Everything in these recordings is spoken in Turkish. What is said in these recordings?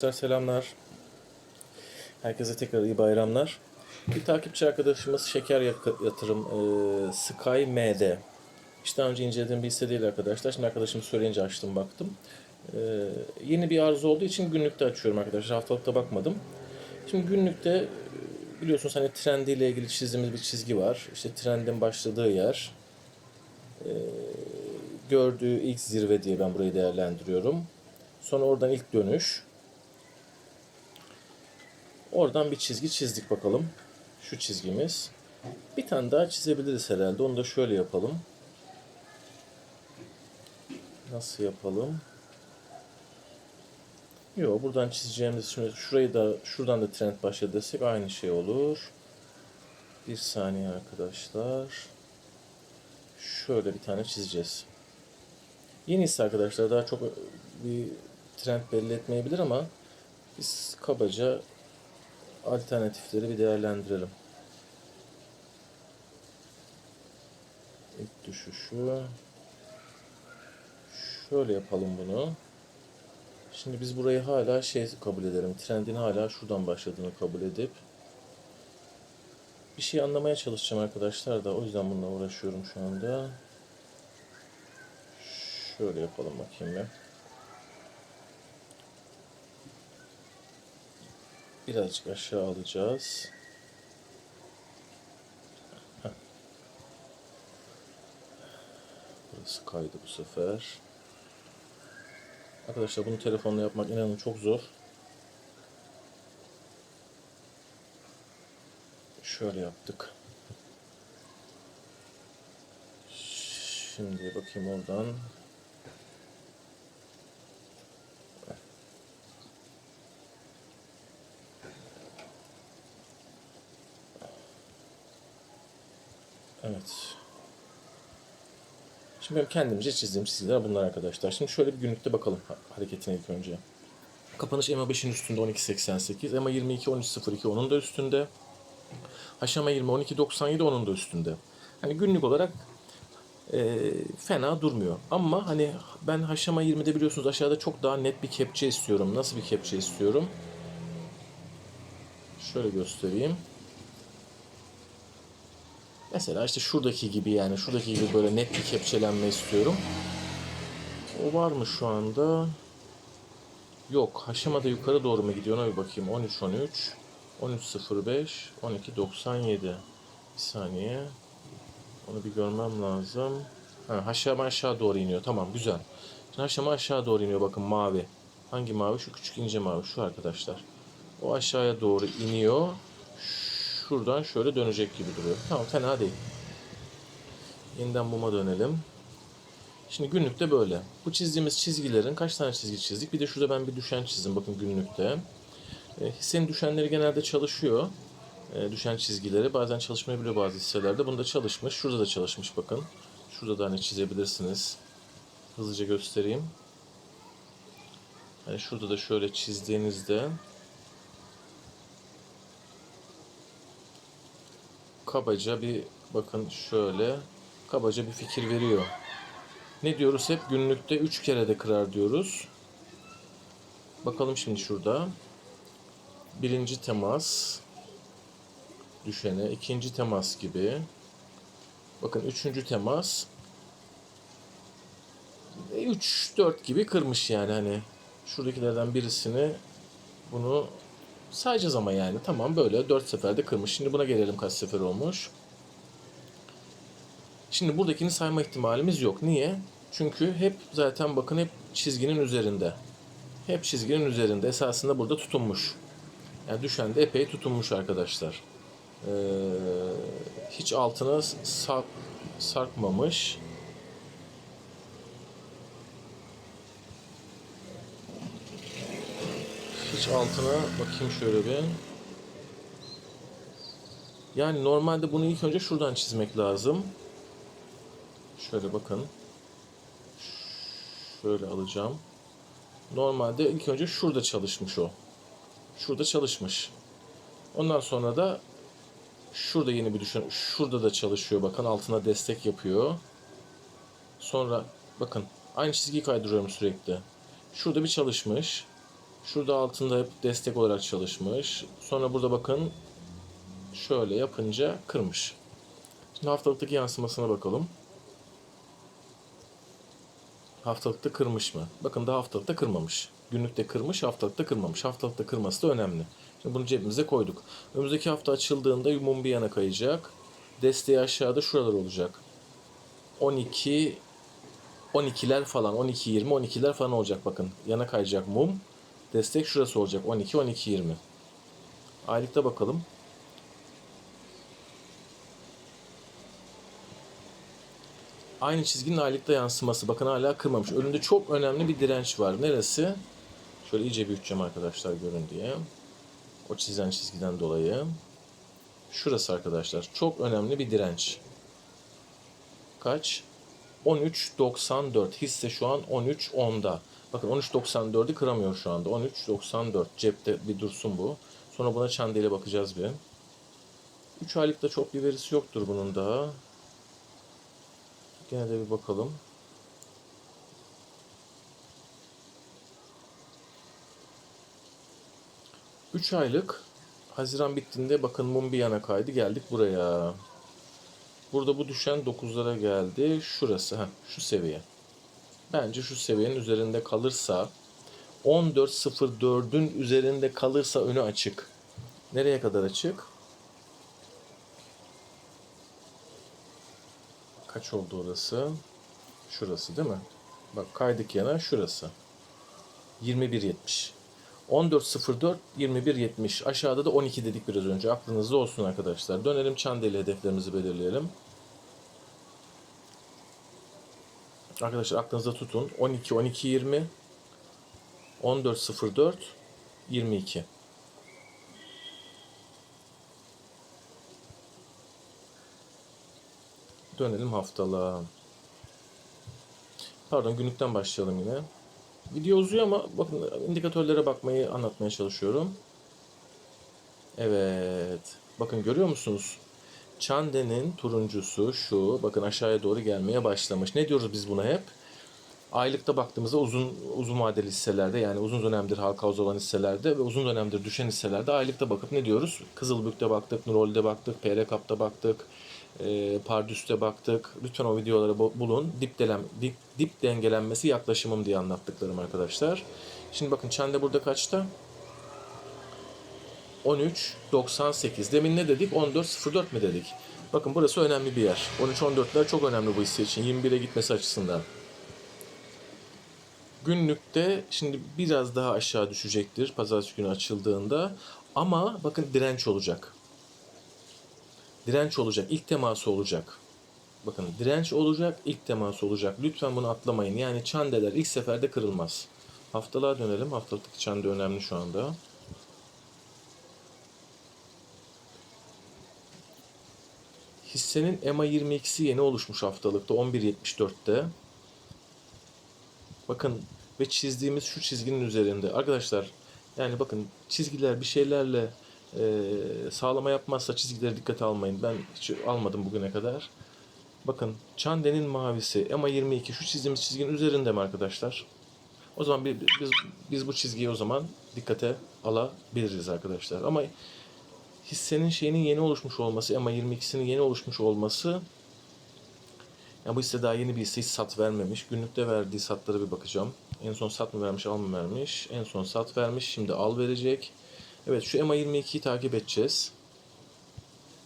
Selamlar. Herkese tekrar iyi bayramlar. Bir takipçi arkadaşımız Şeker Yatırım e, Sky MD. Hiç daha önce incelediğim bir hisse değil arkadaşlar. Şimdi arkadaşım söyleyince açtım baktım. E, yeni bir arzu olduğu için günlükte açıyorum arkadaşlar. Haftalıkta bakmadım. Şimdi günlükte biliyorsunuz hani trendiyle ilgili çizdiğimiz bir çizgi var. İşte trendin başladığı yer. E, gördüğü ilk zirve diye ben burayı değerlendiriyorum. Sonra oradan ilk dönüş. Oradan bir çizgi çizdik bakalım. Şu çizgimiz. Bir tane daha çizebiliriz herhalde. Onu da şöyle yapalım. Nasıl yapalım? Yok buradan çizeceğimiz şimdi şurayı da şuradan da trend başladı desek aynı şey olur. Bir saniye arkadaşlar. Şöyle bir tane çizeceğiz. Yeni hisse arkadaşlar daha çok bir trend belli etmeyebilir ama biz kabaca alternatifleri bir değerlendirelim. İlk düşüşü şöyle yapalım bunu. Şimdi biz burayı hala şey kabul edelim. Trendin hala şuradan başladığını kabul edip bir şey anlamaya çalışacağım arkadaşlar da o yüzden bununla uğraşıyorum şu anda. Şöyle yapalım bakayım ben. Birazcık aşağı alacağız. Burası kaydı bu sefer. Arkadaşlar bunu telefonla yapmak inanın çok zor. Şöyle yaptık. Şimdi bakayım oradan. Evet. Şimdi benim kendimce çizdiğim çizgiler bunlar arkadaşlar. Şimdi şöyle bir günlükte bakalım ha- hareketine ilk önce. Kapanış EMA 5'in üstünde 12.88. EMA 22 13.02 onun da üstünde. Haşama 20 12.97 onun da üstünde. Hani günlük olarak e, fena durmuyor. Ama hani ben haşama 20'de biliyorsunuz aşağıda çok daha net bir kepçe istiyorum. Nasıl bir kepçe istiyorum? Şöyle göstereyim. Mesela işte şuradaki gibi yani şuradaki gibi böyle net bir kepçelenme istiyorum. O var mı şu anda? Yok. Haşamada yukarı doğru mu gidiyor? Ona bir bakayım. 13 13 13.05 12.97 Bir saniye. Onu bir görmem lazım. Ha, haşama aşağı doğru iniyor. Tamam güzel. Şimdi haşama aşağı doğru iniyor. Bakın mavi. Hangi mavi? Şu küçük ince mavi. Şu arkadaşlar. O aşağıya doğru iniyor şuradan şöyle dönecek gibi duruyor. Tamam fena değil. Yeniden muma dönelim. Şimdi günlükte böyle. Bu çizdiğimiz çizgilerin kaç tane çizgi çizdik? Bir de şurada ben bir düşen çizdim bakın günlükte. E, hissenin düşenleri genelde çalışıyor. E, düşen çizgileri bazen çalışmayabiliyor bazı hisselerde. Bunda çalışmış. Şurada da çalışmış bakın. Şurada da hani çizebilirsiniz. Hızlıca göstereyim. Hani şurada da şöyle çizdiğinizde kabaca bir bakın şöyle kabaca bir fikir veriyor. Ne diyoruz hep günlükte 3 kere de kırar diyoruz. Bakalım şimdi şurada. Birinci temas düşene, ikinci temas gibi. Bakın üçüncü temas 3 4 gibi kırmış yani hani şuradakilerden birisini bunu Sayacağız ama yani. Tamam böyle 4 seferde kırmış. Şimdi buna gelelim kaç sefer olmuş. Şimdi buradakini sayma ihtimalimiz yok. Niye? Çünkü hep zaten bakın hep çizginin üzerinde. Hep çizginin üzerinde. Esasında burada tutunmuş. Yani düşen de epey tutunmuş arkadaşlar. Ee, hiç altına sark, sarkmamış. Hiç altına bakayım şöyle bir. Yani normalde bunu ilk önce şuradan çizmek lazım. Şöyle bakın. Şöyle alacağım. Normalde ilk önce şurada çalışmış o. Şurada çalışmış. Ondan sonra da şurada yeni bir düşün. Şurada da çalışıyor. Bakın altına destek yapıyor. Sonra bakın aynı çizgiyi kaydırıyorum sürekli. Şurada bir çalışmış. Şurada altında hep destek olarak çalışmış. Sonra burada bakın şöyle yapınca kırmış. Şimdi haftalıktaki yansımasına bakalım. Haftalıkta kırmış mı? Bakın da haftalıkta kırmamış. Günlükte kırmış, haftalıkta kırmamış. Haftalıkta kırması da önemli. Şimdi bunu cebimize koyduk. Önümüzdeki hafta açıldığında mum bir yana kayacak. Desteği aşağıda şuralar olacak. 12 12'ler falan 12 20 12'ler falan olacak bakın. Yana kayacak mum. Destek şurası olacak 12 12 20. Aylıkta bakalım. Aynı çizginin aylıkta yansıması. Bakın hala kırmamış. Önünde çok önemli bir direnç var. Neresi? Şöyle iyice büyüteceğim arkadaşlar görün diye. O çizen çizgiden dolayı. Şurası arkadaşlar. Çok önemli bir direnç. Kaç? 13.94. Hisse şu an 13.10'da. Bakın 13.94'ü kıramıyor şu anda. 13.94. Cepte bir dursun bu. Sonra buna çandayla bakacağız bir. 3 aylıkta çok bir verisi yoktur bunun da. Gene de bir bakalım. Üç aylık Haziran bittiğinde bakın mum bir yana kaydı geldik buraya. Burada bu düşen 9'lara geldi. Şurası ha şu seviye. Bence şu seviyenin üzerinde kalırsa 14.04'ün üzerinde kalırsa önü açık. Nereye kadar açık? Kaç oldu orası? Şurası değil mi? Bak kaydık yana şurası. 21.70. 14.04 21.70. Aşağıda da 12 dedik biraz önce. Aklınızda olsun arkadaşlar. Dönelim çandeli hedeflerimizi belirleyelim. Arkadaşlar aklınızda tutun. 12 12 20 14.04 22. Dönelim haftalığa. Pardon günlükten başlayalım yine. Video uzuyor ama bakın indikatörlere bakmayı anlatmaya çalışıyorum. Evet. Bakın görüyor musunuz? Çande'nin turuncusu şu. Bakın aşağıya doğru gelmeye başlamış. Ne diyoruz biz buna hep? Aylıkta baktığımızda uzun uzun vadeli hisselerde yani uzun dönemdir halka arz olan hisselerde ve uzun dönemdir düşen hisselerde aylıkta bakıp ne diyoruz? Kızılbük'te baktık, Nurol'de baktık, PR baktık, e, Pardüs'te baktık. Lütfen o videoları bu- bulun. Dip, delem, dip, dip dengelenmesi yaklaşımım diye anlattıklarım arkadaşlar. Şimdi bakın Çande burada kaçta? 13.98. Demin ne dedik? 14.04 mi dedik? Bakın burası önemli bir yer. 13-14'ler çok önemli bu hisse için. 21'e gitmesi açısından. Günlükte şimdi biraz daha aşağı düşecektir pazartesi günü açıldığında. Ama bakın direnç olacak. Direnç olacak. ilk teması olacak. Bakın direnç olacak, ilk teması olacak. Lütfen bunu atlamayın. Yani çandeler ilk seferde kırılmaz. Haftalığa dönelim. Haftalık çande önemli şu anda. Hissenin EMA 22'si yeni oluşmuş haftalıkta 11.74'te. Bakın ve çizdiğimiz şu çizginin üzerinde. Arkadaşlar yani bakın çizgiler bir şeylerle e, sağlama yapmazsa çizgilere dikkate almayın. Ben hiç almadım bugüne kadar. Bakın Çande'nin mavisi EMA 22 şu çizdiğimiz çizginin üzerinde mi arkadaşlar? O zaman bir- biz, biz bu çizgiyi o zaman dikkate alabiliriz arkadaşlar. Ama hissenin şeyinin yeni oluşmuş olması, EMA 22'sinin yeni oluşmuş olması ya bu hisse daha yeni bir hisse hiç sat vermemiş. Günlükte verdiği satlara bir bakacağım. En son sat mı vermiş, al mı vermiş? En son sat vermiş, şimdi al verecek. Evet şu EMA 22'yi takip edeceğiz.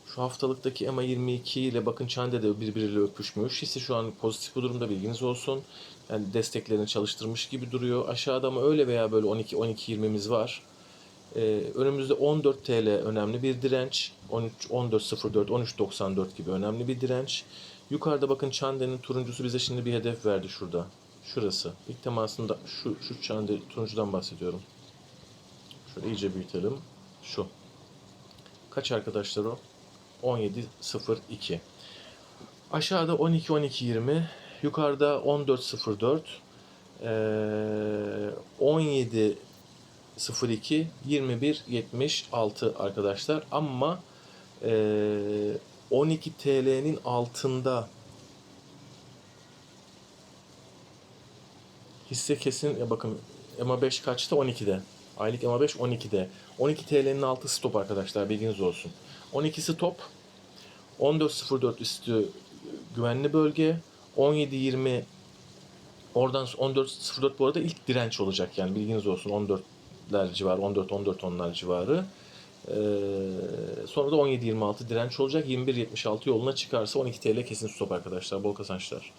Şu haftalıktaki EMA 22 ile bakın Çande de birbiriyle öpüşmüş. Hisse şu an pozitif bu durumda bilginiz olsun. Yani desteklerini çalıştırmış gibi duruyor. Aşağıda ama öyle veya böyle 12 12 20'miz var. Ee, önümüzde 14 TL önemli bir direnç. 13 14.04 13.94 gibi önemli bir direnç. Yukarıda bakın Çande'nin turuncusu bize şimdi bir hedef verdi şurada. Şurası. İlk temasında şu şu Çande turuncudan bahsediyorum. Şöyle iyice büyütelim. Şu. Kaç arkadaşlar o? 17.02. Aşağıda 12 12 20, yukarıda 14.04. Ee, 17 02 21 76 arkadaşlar ama ee, 12 TL'nin altında hisse kesin ya bakın EMA 5 kaçta 12'de Aylık MA5 12'de. 12 TL'nin altı stop arkadaşlar bilginiz olsun. 12 stop. 14.04 üstü güvenli bölge. 17.20 oradan 14.04 bu arada ilk direnç olacak yani bilginiz olsun 14'ler civarı 14-14 onlar civarı. Ee, sonra da 17.26 direnç olacak. 21.76 yoluna çıkarsa 12 TL kesin stop arkadaşlar. Bol kazançlar.